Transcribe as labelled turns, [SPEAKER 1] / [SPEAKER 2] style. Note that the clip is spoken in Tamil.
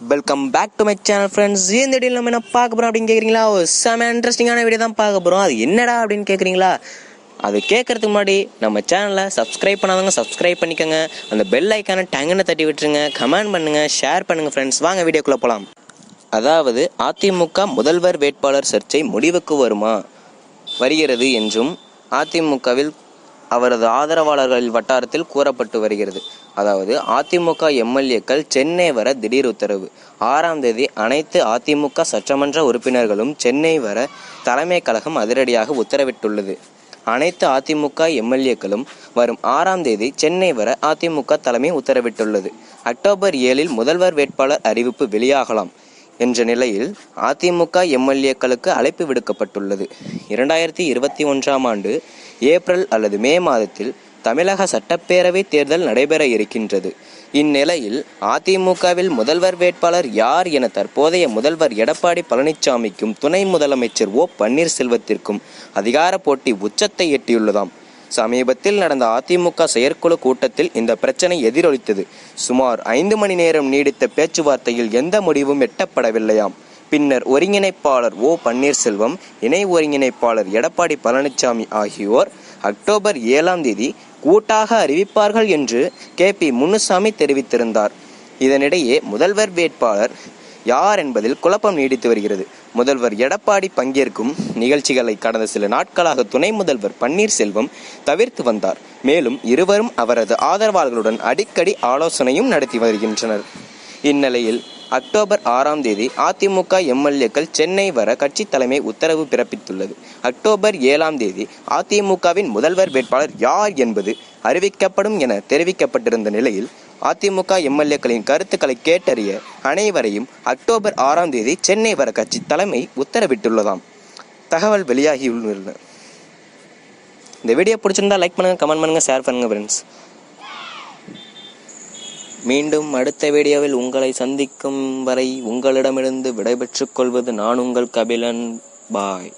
[SPEAKER 1] Welcome back to my channel friends இந்த வீடியோ நம்ம என்ன பார்க்க போகிறோம் அப்படின்னு கேட்குறீங்களா ஒரு செம இன்ட்ரெஸ்டிங்கான வீடியோ தான் பார்க்க போகிறோம் அது என்னடா அப்படின்னு கேட்குறீங்களா அது கேட்கறதுக்கு முன்னாடி நம்ம சேனலை சப்ஸ்கிரைப் பண்ணாதவங்க சப்ஸ்கிரைப் பண்ணிக்கோங்க. அந்த பெல் ஐக்கானை டங்குன்னு தட்டி விட்டுருங்க. கமெண்ட் பண்ணுங்கள் ஷேர் பண்ணுங்கள் ஃப்ரெண்ட்ஸ் வாங்க வீடியோக்குள்ளே போகலாம் அதாவது அதிமுக முதல்வர் வேட்பாளர் சர்ச்சை முடிவுக்கு வருமா? வருகிறது என்றும் அதிமுகவில் அவரது ஆதரவாளர்களின் வட்டாரத்தில் கூறப்பட்டு வருகிறது. அதாவது அதிமுக எம்எல்ஏக்கள் சென்னை வர திடீர் உத்தரவு. ஆறாம் தேதி அனைத்து அதிமுக சட்டமன்ற உறுப்பினர்களும் சென்னை வர தலைமை கழகம் அதிரடியாக உத்தரவிட்டுள்ளது. அனைத்து அதிமுக எம்எல்ஏக்களும் வரும் ஆறாம் தேதி சென்னை வர அதிமுக தலைமை உத்தரவிட்டுள்ளது. அக்டோபர் ஏழில் முதல்வர் வேட்பாளர் அறிவிப்பு வெளியாகலாம். என்ற நிலையில் அதிமுக எம்எல்ஏக்களுக்கு அழைப்பு விடுக்கப்பட்டுள்ளது. இரண்டாயிரத்தி இருபத்தி ஒன்றாம் ஆண்டு ஏப்ரல் அல்லது மே மாதத்தில் தமிழக சட்டப்பேரவை தேர்தல் நடைபெற இருக்கின்றது. இந்நிலையில் அதிமுகவில் முதல்வர் வேட்பாளர் யார் என தற்போதைய முதல்வர் எடப்பாடி பழனிசாமிக்கும் துணை முதலமைச்சர் ஓ பன்னீர்செல்வத்திற்கும் அதிகார போட்டி உச்சத்தை எட்டியுள்ளதாம். சமீபத்தில் நடந்த அதிமுக செயற்குழு கூட்டத்தில் இந்த பிரச்சனை எதிரொலித்தது. சுமார் ஐந்து மணி நேரம் நீடித்த பேச்சுவார்த்தையில் எந்த முடிவும் எட்டப்படவில்லையாம். பின்னர் ஒருங்கிணைப்பாளர் ஓ பன்னீர்செல்வம் இணை ஒருங்கிணைப்பாளர் எடப்பாடி பழனிசாமி ஆகியோர் அக்டோபர் ஏழாம் தேதி கூட்டாக அறிவிப்பார்கள் என்று கே பி முனுசாமி தெரிவித்திருந்தார். இதனிடையே முதல்வர் வேட்பாளர் யார் என்பதில் குழப்பம் நீடித்து வருகிறது. முதல்வர் எடப்பாடி பங்கேற்கும் நிகழ்ச்சிகளை கடந்த சில நாட்களாக துணை முதல்வர் பன்னீர்செல்வம் தவிர்த்து வந்தார். மேலும் இருவரும் அவரது ஆதரவாளர்களுடன் அடிக்கடி ஆலோசனையும் நடத்தி வருகின்றனர். இந்நிலையில் அக்டோபர் ஆறாம் தேதி அதிமுக எம்எல்ஏக்கள் சென்னை வர கட்சி தலைமை உத்தரவு பிறப்பித்துள்ளது. அக்டோபர் ஏழாம் தேதி அதிமுகவின் முதல்வர் வேட்பாளர் யார் என்பது அறிவிக்கப்படும் என தெரிவிக்கப்பட்டிருந்த நிலையில் அதிமுக எம்எல்ஏக்களின் கருத்துக்களை கேட்டறிய அனைவரையும் அக்டோபர் ஆறாம் தேதி சென்னை வர கட்சி தலைமை உத்தரவிட்டுள்ளதாம். தகவல் வெளியாகியுள்ளன இந்த வீடியோ பிடிச்சிருந்தா லைக் பண்ணுங்க கமெண்ட் பண்ணுங்க ஷேர் பண்ணுங்க ஃப்ரெண்ட்ஸ் மீண்டும் அடுத்த வீடியோவில் உங்களை சந்திக்கும் வரை உங்களிடமிருந்து விடைபெற்றுக் கொள்வது நான் உங்கள் கபிலன். பாய்